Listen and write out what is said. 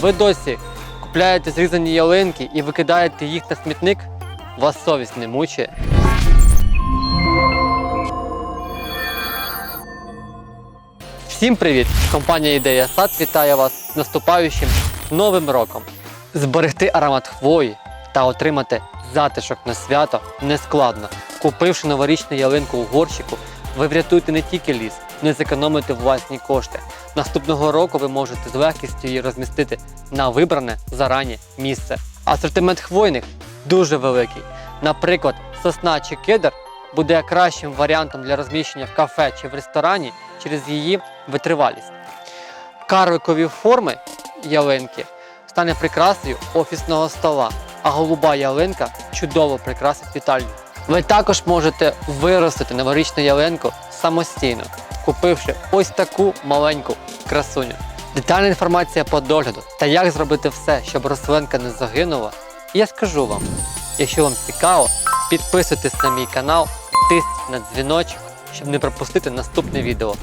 ви досі купляєте зрізані ялинки і викидаєте їх на смітник, вас совість не мучає. Всім привіт! Компанія Ідея Сад вітає вас з наступаючим новим роком. Зберегти аромат хвої та отримати затишок на свято нескладно. Купивши новорічну ялинку у горщику, ви врятуєте не тільки ліс, не зекономите власні кошти. Наступного року ви можете з легкістю її розмістити на вибране зарані місце. Асортимент хвойних дуже великий. Наприклад, сосна чи кедр буде кращим варіантом для розміщення в кафе чи в ресторані через її витривалість. Карликові форми ялинки стане прикрасою офісного стола, а голуба ялинка чудово прикрасить вітальню. Ви також можете виростити новорічну ялинку самостійно, купивши ось таку маленьку красуню. Детальна інформація по догляду та як зробити все, щоб рослинка не загинула, я скажу вам. Якщо вам цікаво, підписуйтесь на мій канал, тисніть на дзвіночок, щоб не пропустити наступне відео.